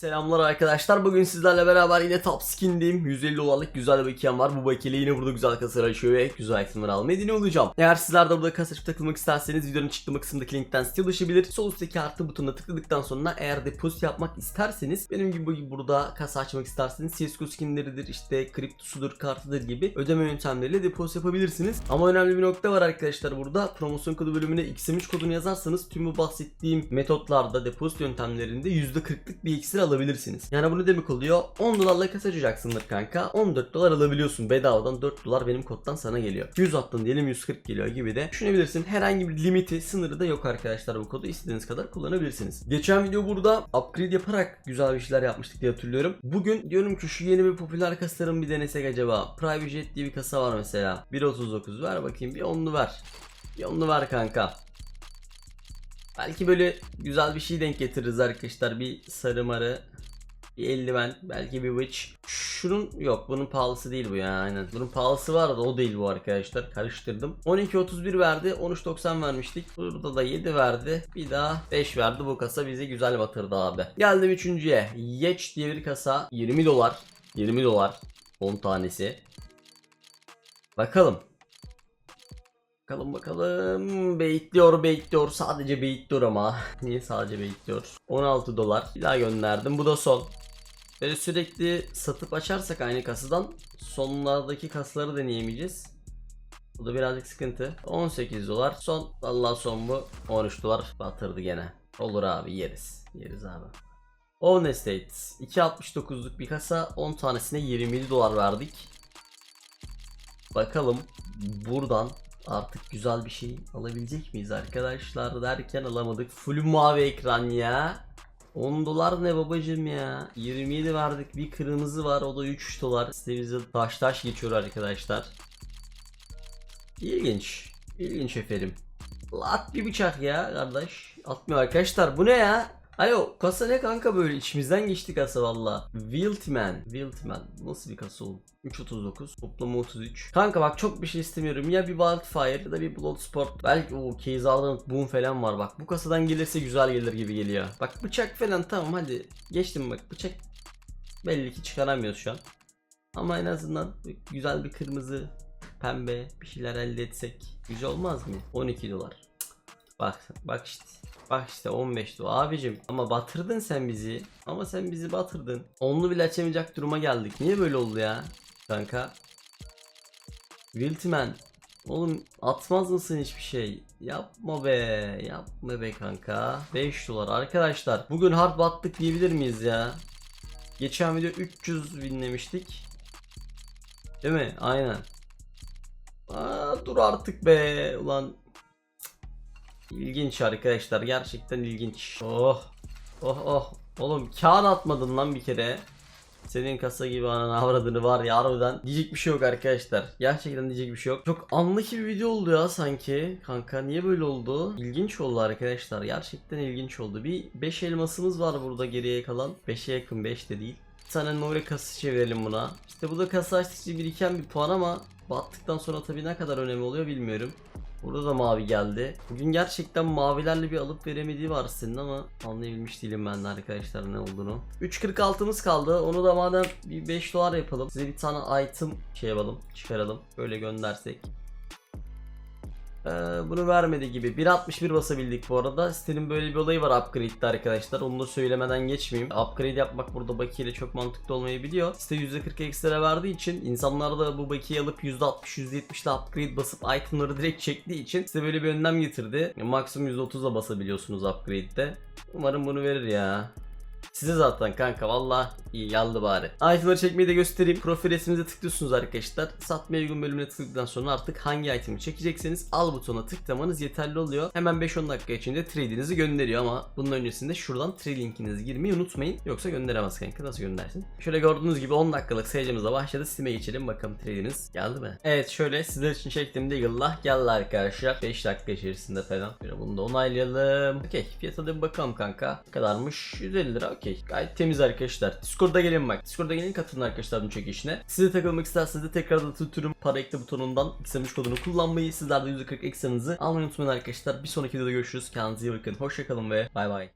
Selamlar arkadaşlar. Bugün sizlerle beraber yine top skin'deyim. 150 dolarlık güzel bir bakiyem var. Bu bakiyle yine burada güzel kasalar açıyor ve güzel itemler almaya deniyor olacağım. Eğer sizler de burada kasa açıp takılmak isterseniz videonun açıklama kısmındaki linkten site ulaşabilir. Sol üstteki artı butonuna tıkladıktan sonra eğer depozit yapmak isterseniz benim gibi burada kasa açmak isterseniz CSGO skinleridir işte kriptosudur kartıdır gibi ödeme yöntemleriyle depozit yapabilirsiniz. Ama önemli bir nokta var arkadaşlar burada. Promosyon kodu bölümüne XM3 kodunu yazarsanız tüm bu bahsettiğim metotlarda depozit yöntemlerinde %40'lık bir iksir alabilirsiniz. Yani bu ne demek oluyor? 10 dolarla kasa açacaksındır kanka. 14 dolar alabiliyorsun bedavadan 4 dolar benim koddan sana geliyor. 100 attın diyelim 140 geliyor gibi de düşünebilirsin. Herhangi bir limiti sınırı da yok arkadaşlar bu kodu istediğiniz kadar kullanabilirsiniz. Geçen video burada upgrade yaparak güzel bir şeyler yapmıştık diye hatırlıyorum. Bugün diyorum ki şu yeni bir popüler kasaların bir denesek acaba. Private Jet diye bir kasa var mesela. 1.39 ver bakayım bir onlu ver. Bir onlu ver kanka. Belki böyle güzel bir şey denk getiririz arkadaşlar. Bir sarı marı, bir eldiven, belki bir witch. Şunun yok bunun pahalısı değil bu ya aynen. Bunun pahalısı var da o değil bu arkadaşlar. Karıştırdım. 12.31 verdi. 13.90 vermiştik. Burada da 7 verdi. Bir daha 5 verdi. Bu kasa bizi güzel batırdı abi. Geldim üçüncüye. Yeç diye bir kasa. 20 dolar. 20 dolar. 10 tanesi. Bakalım. Bakalım bakalım. Baitliyor baitliyor. Sadece baitliyor ama. Niye sadece baitliyor? 16 dolar. Bir daha gönderdim. Bu da son. Böyle sürekli satıp açarsak aynı kasadan sonlardaki kasları deneyemeyeceğiz. Bu da birazcık sıkıntı. 18 dolar. Son. Allah son bu. 13 dolar batırdı gene. Olur abi yeriz. Yeriz abi. On Estates. 2.69'luk bir kasa. 10 tanesine 27 dolar verdik. Bakalım buradan artık güzel bir şey alabilecek miyiz arkadaşlar derken alamadık. Full mavi ekran ya. 10 dolar ne babacım ya. 27 verdik bir kırmızı var o da 3 dolar. Sitemizde taş taş geçiyor arkadaşlar. İlginç. İlginç efendim. At bir bıçak ya kardeş. Atmıyor arkadaşlar bu ne ya? Alo kasa ne kanka böyle içimizden geçti kasa valla. Wiltman. Wiltman. Nasıl bir kasa oğlum? 3.39 toplamı 33. Kanka bak çok bir şey istemiyorum. Ya bir Wildfire ya da bir Bloodsport. Belki o aldığım boom falan var bak. Bu kasadan gelirse güzel gelir gibi geliyor. Bak bıçak falan tamam hadi. Geçtim bak bıçak. Belli ki çıkaramıyoruz şu an. Ama en azından güzel bir kırmızı pembe bir şeyler elde etsek güzel olmaz mı? 12 dolar. Bak bak işte. Bak işte 15 dolar abicim ama batırdın sen bizi. Ama sen bizi batırdın. Onlu bile açamayacak duruma geldik. Niye böyle oldu ya? Kanka. Wiltman. Oğlum atmaz mısın hiçbir şey? Yapma be. Yapma be kanka. 5 dolar. Arkadaşlar bugün hard battık diyebilir miyiz ya? Geçen video 300 winlemiştik. Değil mi? Aynen. Aa, dur artık be. Ulan İlginç arkadaşlar gerçekten ilginç. Oh oh oh oğlum kağıt atmadın lan bir kere. Senin kasa gibi ananı avradını var ya harbiden diyecek bir şey yok arkadaşlar. Gerçekten diyecek bir şey yok. Çok anlık bir video oldu ya sanki. Kanka niye böyle oldu? İlginç oldu arkadaşlar. Gerçekten ilginç oldu. Bir 5 elmasımız var burada geriye kalan. 5'e yakın 5 de değil. Bir tane Nori kasası çevirelim buna. İşte bu da kasa açtıkça biriken bir puan ama battıktan sonra tabii ne kadar önemli oluyor bilmiyorum. Burada da mavi geldi. Bugün gerçekten mavilerle bir alıp veremediği var senin ama anlayabilmiş değilim ben de arkadaşlar ne olduğunu. 3.46'mız kaldı. Onu da madem bir 5 dolar yapalım. Size bir tane item şey yapalım, çıkaralım. Böyle göndersek. Ee, bunu vermedi gibi. 1.61 basabildik bu arada. Sitenin böyle bir olayı var upgrade'de arkadaşlar. Onu da söylemeden geçmeyeyim. Upgrade yapmak burada bakiyle çok mantıklı olmayabiliyor. Site %40 ekstra verdiği için insanlar da bu bakiyi alıp %60 %70'de upgrade basıp itemları direkt çektiği için size böyle bir önlem getirdi. Maksimum %30'la basabiliyorsunuz upgrade'de. Umarım bunu verir ya. Size zaten kanka valla iyi yandı bari. Itemları çekmeyi de göstereyim. Profil resminize tıklıyorsunuz arkadaşlar. Satmaya uygun bölümüne tıkladıktan sonra artık hangi itemi çekecekseniz al butonuna tıklamanız yeterli oluyor. Hemen 5-10 dakika içinde trade'inizi gönderiyor ama bunun öncesinde şuradan trade linkinizi girmeyi unutmayın. Yoksa gönderemez kanka nasıl göndersin? Şöyle gördüğünüz gibi 10 dakikalık sayacımız da başladı. Steam'e geçelim bakalım trade'iniz geldi mi? Evet şöyle sizler için çektiğim Deagle'la geldi arkadaşlar. 5 dakika içerisinde falan. Şöyle bunu da onaylayalım. Okey fiyata da bir bakalım kanka. Ne kadarmış? 150 lira okey. Gayet temiz arkadaşlar. Discord'a gelin bak. Discord'a gelin katılın arkadaşlar bu çekişine. Size takılmak isterseniz de tekrardan tuturum. Para ekle butonundan XM3 kodunu kullanmayı. Sizler de %40 eksanızı almayı unutmayın arkadaşlar. Bir sonraki videoda görüşürüz. Kendinize iyi bakın. Hoşçakalın ve bay bay.